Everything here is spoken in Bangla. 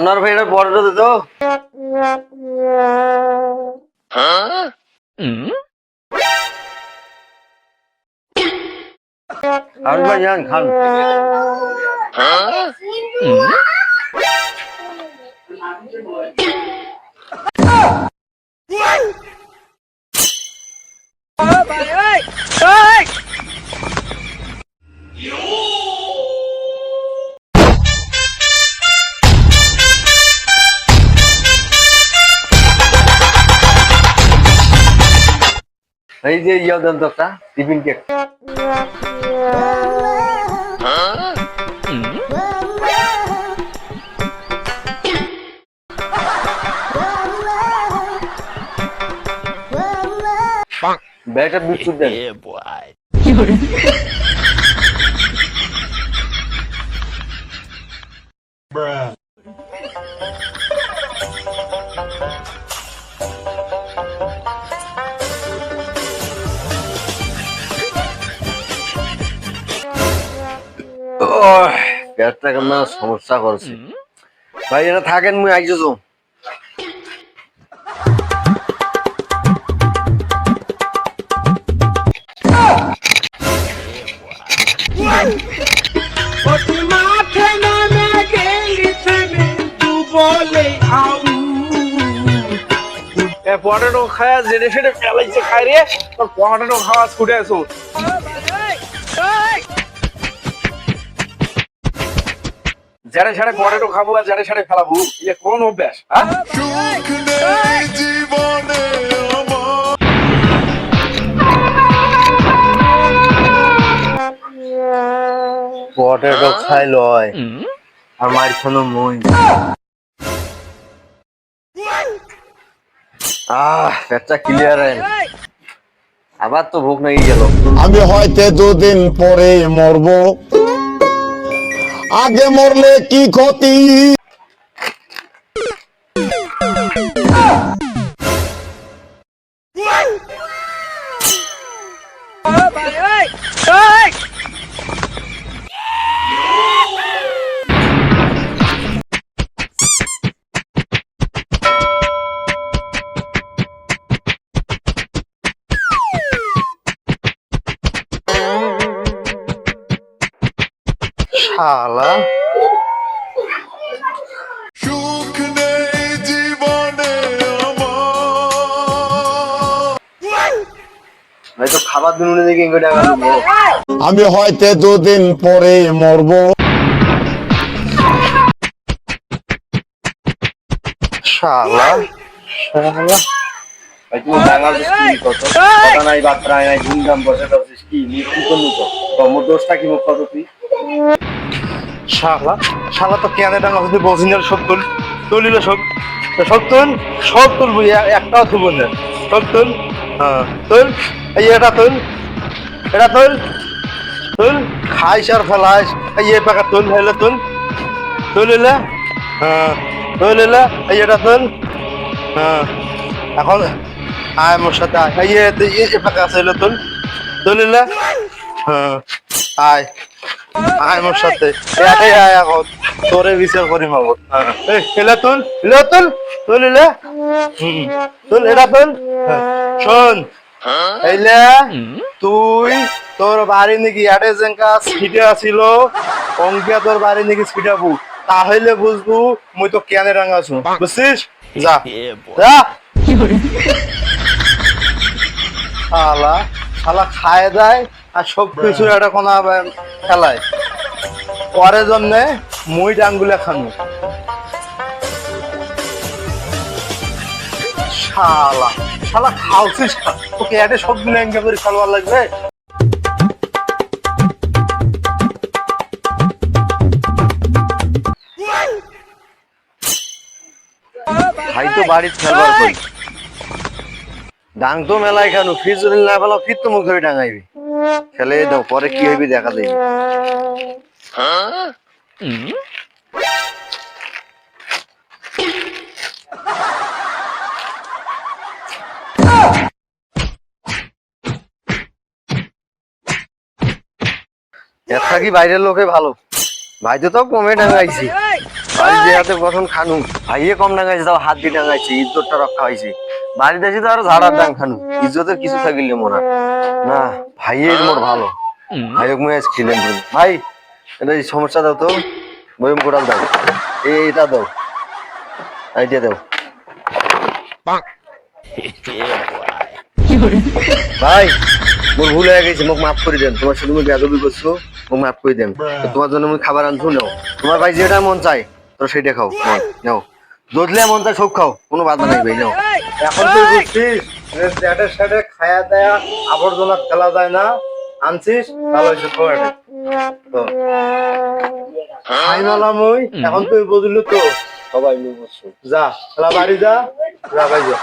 আনোয়ার ভাইয়ের বড়টা দিত খান ভাই খান। এই যে ইয়া দেন তো টিফিন কেক। বেটা বিস্কুট দেন। পেটটা কেমন সমস্যা করছে। ভাই এটা থাকেন মুই আইছো তো পটেটো খায়া জেনে সেটে ফেলাইছে খাই রে তোর পটেটো খাওয়া ছুটে আসো যারা সাড়ে পটেটো খাব আর যারা সাড়ে ফেলাবো ইয়ে কোন অভ্যাস হ্যাঁ? পটেটো খাই লয়। আর মার খানো মই আহ পেটটা ক্লিয়ার আবার তো ভোগ নাকি গেল। আমি হয়তো দুদিন পরে মরব। আগে মরলে কি ক্ষতি? শালা সুখ নেই জীবনে আমার ভাই তো খাবার দিন দেখি টাকা দেবো আমি হয়তো দুদিন পরে মরব। শালা শালা ভাই তুমি বাঙাল কি কত কথা নাই বার্তা নাই ধুমধাম বসে কি? নি কি করব তো? তোর দোষটা কি মুখ কত তুই? শালা শালা তো কেনে ডাঙা হতে বসিনের সব তুল তুলিল সব। তো সব তুল সব তুলবো একটাও তুলবো না। সব তুল হ্যাঁ তুল, এই এটা তুল এটা তুল তুল, খাইস আর ফেলাইস, এই এ পাকা তুল হইলে তুল তুলিলে হ্যাঁ তুলিলে এই এটা তুল হ্যাঁ এখন আয় মোর সাথে আয়। এই এ পাকা আছে তুল তুলিলে হ্যাঁ আয়। আয় মোর সাথে। এটাই আয় এখন তোরে বিচার করি মাবো এই এলে তুল। এলে তুল তুল এলে। তুল এটা তুল। হ্যাঁ। শোন। এইলে তুই তোর বাড়ি নাকি আটে জেঙ্কা সিটে আছিল অঙ্কিয়া তোর বাড়ি নাকি সিটাবু তাহলে বুঝবু মুই তো কেনে রাঙাছু বুঝছিস? যা। যা। শালা শালা খায় দেয়। আর সব কিছু একটা কোনা খেলায়। পরে জন্য মুই ডাঙ্গুলে খানু। শালা শালা খাওছিস তোকে এটা সব এঙ্গা করে খাওয়ার লাগবে। ভাই তো বাড়ির খেলবার ডাং তো মেলায় কেন ফির না পেলাম ফির তো মুখ ডাঙাইবি। খেলে দাও পরে কি হইবি দেখা দেবে থাকি বাইরের লোকে ভালো? ভাই তো তো কমে ডাঙাইছি। ভাই যে হাতে খানু, ভাইয়ে কম ডাঙাইছে, তাও হাত দিয়ে ডাঙাইছে, ইজ্জতটা রক্ষা হয়েছে বাড়িতে এসে তো আরও ঝাড়ার ডাং খানু, ইজ্জতের কিছু থাকিলে মোরা না ভাইয়ের মোর ভালো। ভাইক মুই আজ খিলেন ভাই এটা এই সমস্যা দাও তো। বয়ম কোটাল দাও। এই এটা দাও। আইডিয়া দাও। ভাই মোর ভুল হয়ে গেছে মোক মাফ করে দেন। তোমার সাথে তুমি বেদবি করছ মোক মাফ করে দেন। তোমার জন্য আমি খাবার আনছো নাও। তোমার ভাই যেটা মন চাই তো সেটা খাও। নাও, দোদলে মন চাই সব খাও কোনো বাধা নাই ভাই নাও। এখন তুই বুঝছিস? যে চ্যাটের সাথে খায়া দেয়া আবর্জনা ফেলা যায় না। আনছিস ভালো হয়েছে তো। তো ওই এখন তুই বুঝলি তো। সবাই যা খেলা বাড়ি যা যা ভাই যা।